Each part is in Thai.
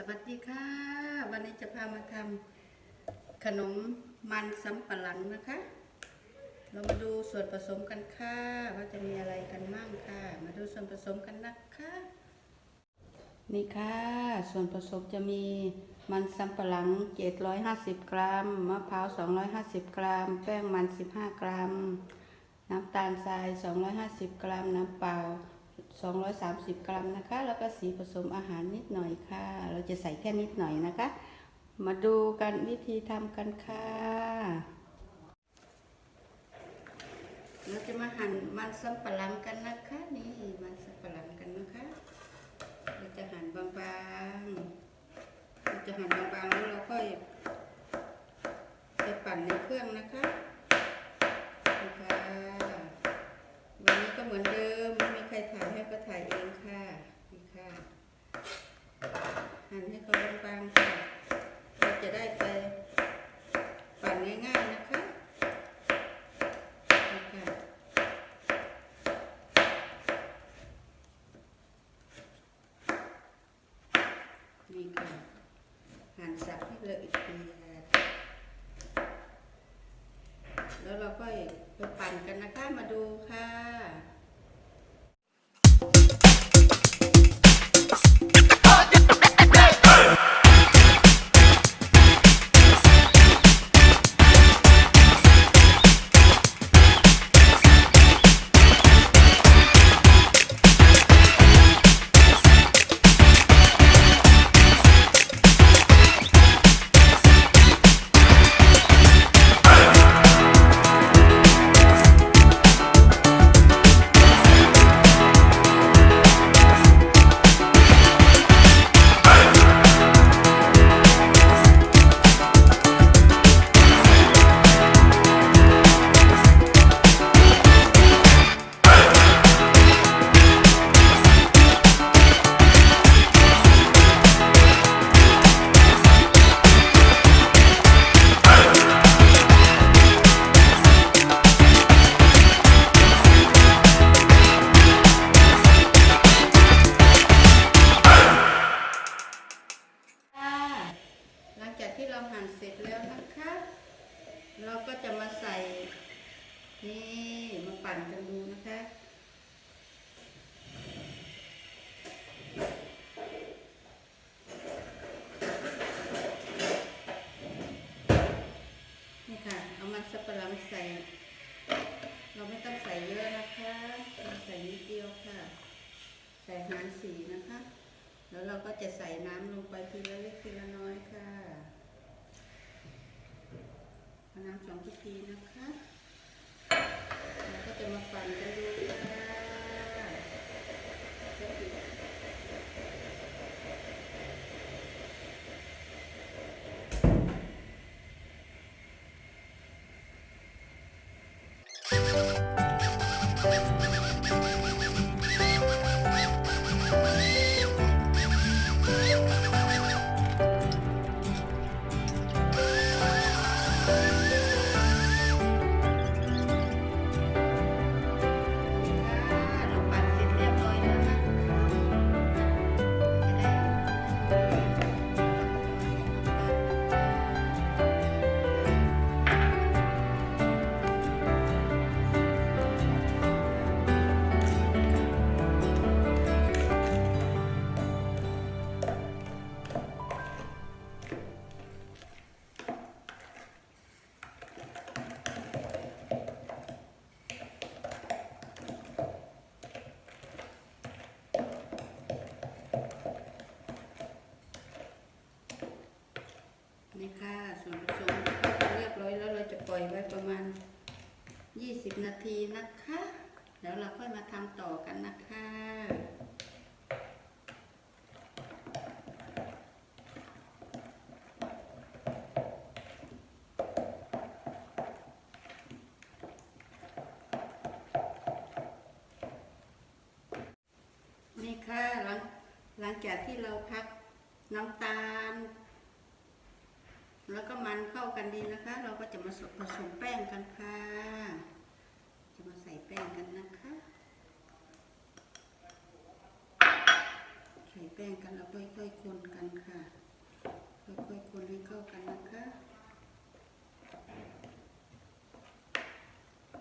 สวัสดีค่ะ วันนี้จะพามาทำขนมมันสำปะหลังนะคะ เรามาดูส่วนผสมกันค่ะ ว่าจะมีอะไรกันบ้างค่ะ มาดูส่วนผสมกันนะคะ นี่ค่ะ ส่วนผสมจะมีมันสำปะหลัง 750 กรัม มะพร้าว 250 กรัม แป้งมัน 15 กรัม น้ำตาลทราย 250 กรัม น้ำเปล่า 230 กรัมนะคะ แล้วก็สีผสมอาหารนิดหน่อยค่ะ เราจะใส่แค่นิดหน่อยนะคะ มาดูกันวิธีทำกันค่ะ เราจะมาหั่นมันสำปะหลังกันนะคะ นี่มันสำปะหลังกันนะคะ เราจะหั่นบางๆ เราจะหั่นบางๆแล้วเราค่อยไปปั่นในเครื่องนะคะนี่ค่ะ วันนี้ก็เหมือนเดิม ไม่มีใครถ่ายให้ก็ถ่ายเองค่ะ นี่ค่ะ หั่นให้เขาบางๆค่ะ เราจะได้ไปปั่นง่ายๆนะคะนี่ค่ะ นี่ค่ะ หั่น สับให้ละเอียแล้วเราก็ไปปั่นกันนะคะ มาดูค่ะ ใส่ นี่มาปั่นกันดูนะคะนี่ค่ะ เอามันสับปะหลังใส่ เราไม่ต้องใส่เยอะนะคะเราใส่นิดเดียวค่ะ ใส่หารสีนะคะ แล้วเราก็จะใส่น้ำลงไปทีละเล็กทีละน้อยค่ะเอา น้ำสองพิธีนะคะเราก็จะมาปั่นกันดูค่ะแประมาณ 20 นาทีนะคะ แล้วเราค่อยมาทำต่อกันนะคะ นี่ค่ะหลังหลังจากที่เราพักน้ำตาล แล้วก็มันเข้ากันดีนะคะ เราก็จะมาผสมแป้งกันค่ะ จะมาใส่แป้งกันนะคะ ใส่แป้งกันแล้วค่อยๆคนกันค่ะ ค่อยๆคนให้เข้ากันนะคะ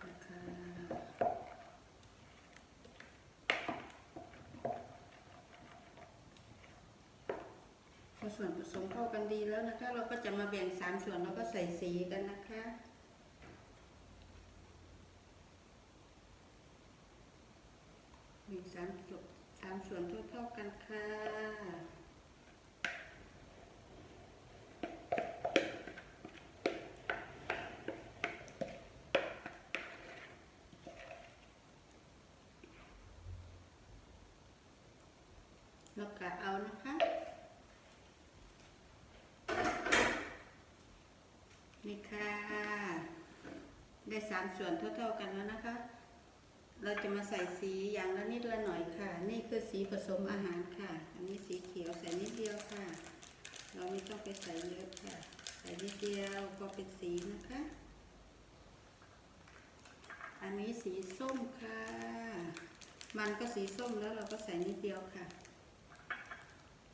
พ อส่วนผสมเข้ากันดีแล้วนะคะ เราก็จะมาแบ่งสามส่วนแล้วก็ใส่สีกันนะคะมีสามส่วนสามส่วนเท่าๆกันค่ะแล้วกะเอานะคะ นี่ค่ะ ได้สามส่วนเท่าๆกันแล้วนะคะ เราจะมาใส่สีอย่างละนิดละหน่อยค่ะ นี่คือสีผสมอาหารค่ะ อันนี้สีเขียวใส่นิดเดียวค่ะ เราไม่ต้องไปใส่เยอะค่ะ ใส่นิดเดียวก็เป็นสีนะคะ อันนี้สีส้มค่ะ มันก็สีส้มแล้วเราก็ใส่นิดเดียวค่ะ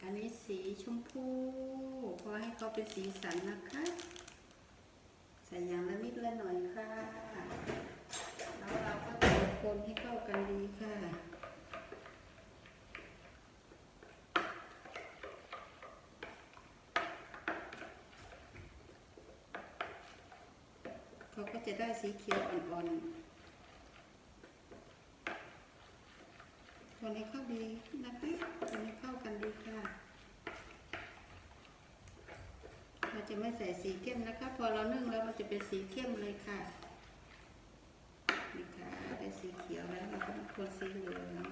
อันนี้สีชมพูพอให้เขาเป็นสีสันนะคะ ส่อย่างละนิดละหน่อยค่ะ แล้วเราก็จะคนให้เข้ากันดีค่ะเขาก็จะได้สีเขียวอ่อนๆคนให้เข้าดีนะคะคนให้เข้ากันดีค่ะ เราจะไม่ใส่สีเข้มนะคะ พอเรานึ่งแล้วมันจะเป็นสีเข้มเลยค่ะนี่ค่ะได้สีเขียวแล้วเราก็มาคนสีเหลือง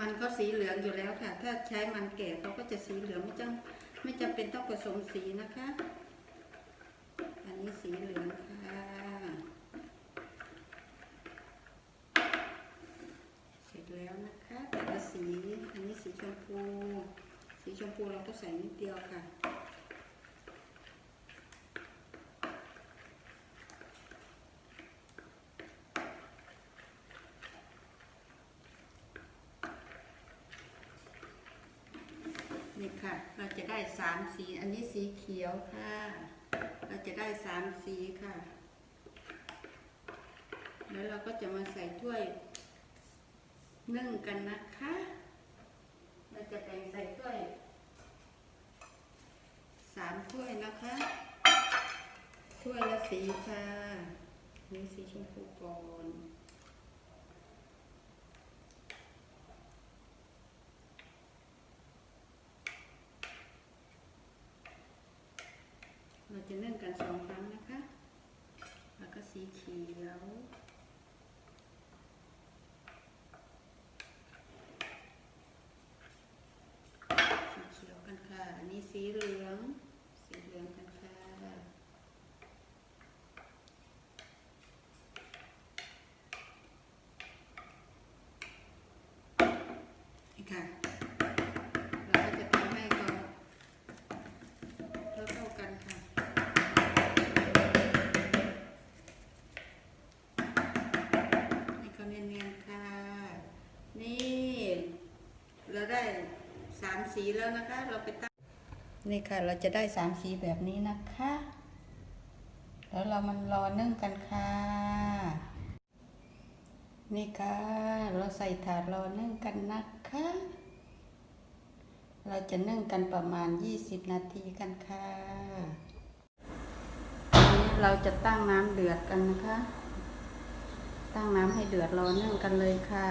มันก็สีเหลืองอยู่แล้วค่ะ ถ้าใช้มันแก่เขาก็จะสีเหลืองไม่จำไม่จำเป็นต้องผสมสีนะคะ อันนี้สีเหลืองค่ะ เสร็จแล้วนะคะแต่ละสี อันนี้สีชม พู สีชมพูเราก็ใส่นิดเดียวค่ะ นี่ค่ะ เราจะได้สามสี อันนี้สีเขียวค่ะ เราจะได้สามสีค่ะ แล้วเราก็จะมาใส่ถ้วยนึ่งกันนะคะ เราจะแบ่งใส่ถ้วยสาม ถ้วยนะคะถ้วยละสีค่ะนี่สีชมพูก่อนเราจะนึ่งกันสองครั้งนะคะ แล้วก็สีเขียวสีเขียวกันค่ะ อันนี้สีเหลือง สีเหลืองกันค่ะ นี่ค่ะ เราก็จะทำให้เขาเท่าเท่าๆกันค่ะ ให้เขาเนียนๆค่ะ นี่ เราได้ สีแล้วนะคะ เราไปตั้งนี่ค่ะ เราจะได้สามสีแบบนี้นะคะ แล้วเรามันรอนึ่งกันค่ะ นี่ค่ะ เราใส่ถาดรอนึ่งกันนะคะ เราจะนึ่งกันประมาณ 20 นาทีกันค่ะอันนี้เราจะตั้งน้ำเดือดกันนะคะ ตั้งน้ำให้เดือดรอนึ่งกันเลยค่ะ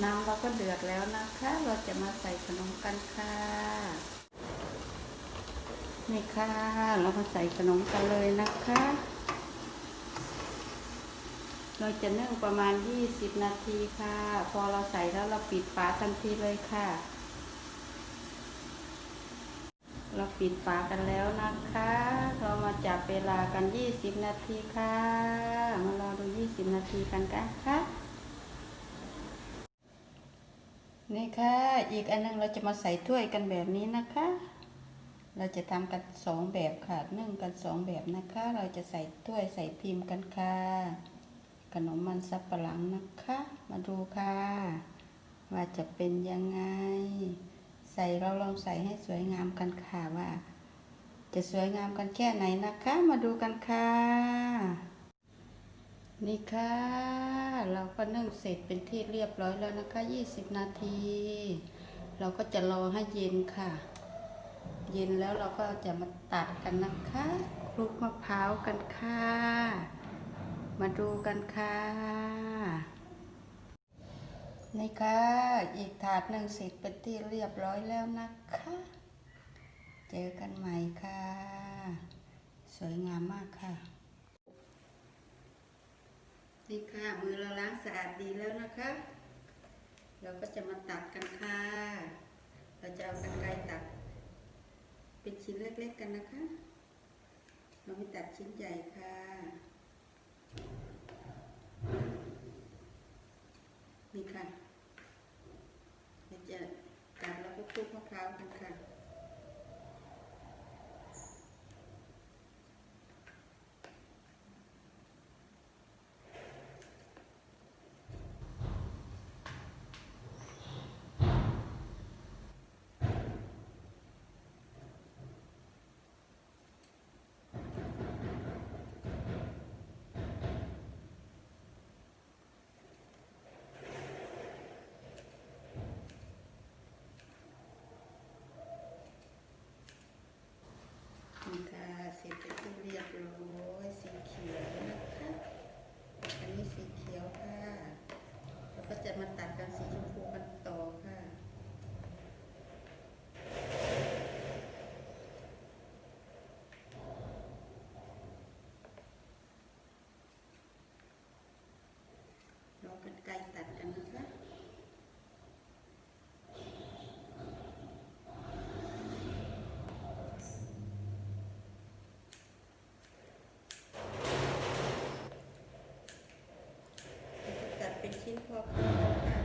น้ำเราก็เดือดแล้วนะคะ เราจะมาใส่ขนมกันค่ะ นี่ค่ะ เรามาใส่ขนมกันเลยนะคะ เราจะนึ่งประมาณ 20 นาทีค่ะ พอเราใส่แล้วเราปิดฝาทันทีเลยค่ะ เราปิดฝากันแล้วนะคะ เรามาจับเวลากัน 20 นาทีค่ะ มารอดู 20 นาทีกันกันค่ะ นี่ค่ะ อีกอันหนึงเราจะมาใส่ถ้วยกันแบบนี้นะคะ เราจะทำกันสองแบบค่ะนึ่งกันสองแบบนะคะ เราจะใส่ถ้วยใส่พิมพ์กันค่ะ ขนมมันสับปะหลังนะคะ มาดูค่ะ ว่าจะเป็นยังไง ใส่เราลองใส่ให้สวยงามกันค่ะว่า จะสวยงามกันแค่ไหนนะคะ มาดูกันค่ะ นี่ค่ะ เราก็นึ่งเสร็จเป็นที่เรียบร้อยแล้วนะคะ 20 นาที เราก็จะรอให้เย็นค่ะ เย็นแล้วเราก็จะมาตัดกันนะคะคลุกมะพร้าวกันค่ะ มาดูกันค่ะนี่ค่ะ อีกถาดหนึ่งเสร็จเป็นที่เรียบร้อยแล้วนะคะ เจอกันใหม่ค่ะ สวยงามมากค่ะ นี่ค่ะมือเราล้างสะอาดดีแล้วนะคะ เราก็จะมาตัดกันค่ะ เราจะเอากันไกรตัด เป็นชิ้นเล็กๆกันนะคะ เราไม่ตัดชิ้นใหญ่ค่ะนี่ค่ะเราจะตัดแล้วก็คลุกมะพร้าวกันค่ะ นี่ค่ะเสร็จเป็นที่เรียบร้อยสีเขียวนะคะ อันนี้สีเขียวค่ะ แล้วก็ จะมาตัดกันสีชมพูกันต่อค่ะรอกันไกลตัดกันนะคะตัดเป็นชิ้นพอคำค่ะ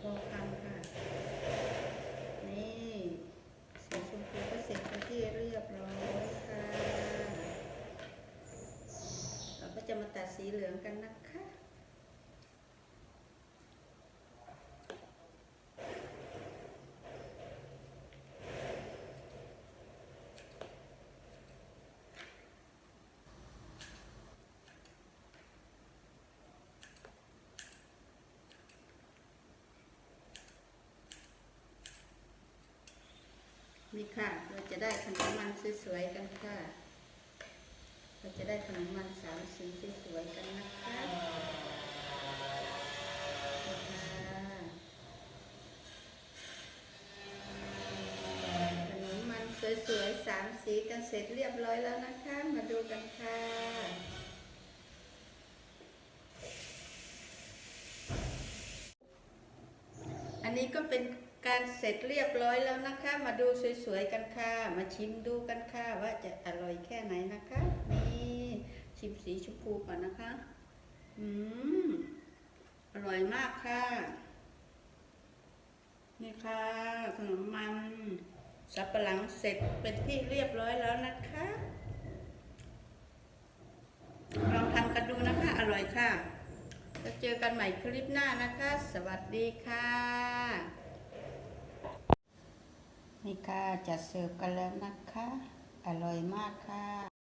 พอคำค่ะ นี่สีชมพูก็เสร็จเป็นที่เรียบร้อยค่ะ เราก็จะมาตัด สีเหลืองกันนะคะ นี่ค่ะ เราจะได้ขนมมันสวยๆกันค่ะ เราจะได้ขนมมันสามสีสวยๆกันนะคะขนมมันสวยๆสามสีกันเสร็จเรียบร้อยแล้วนะคะ มาดูกันค่ะอันนี้ก็เป็นการเสร็จเรียบร้อยแล้วนะคะ มาดูสวยๆกันค่ะ มาชิมดูกันค่ะ ว่าจะอร่อยแค่ไหนนะคะ ชิมสีชมพูก่อนนะคะ อืม อร่อยมากค่ะ นี่ค่ะขนมมันสับปะหลังเสร็จเป็นที่เรียบร้อยแล้วนะคะลองทำกันดูนะคะ อร่อยค่ะแล้วเจอกันใหม่คลิปหน้านะคะ สวัสดีค่ะ นี่ค่ะจะเสิร์ฟกันแล้วนะคะ อร่อยมากค่ะ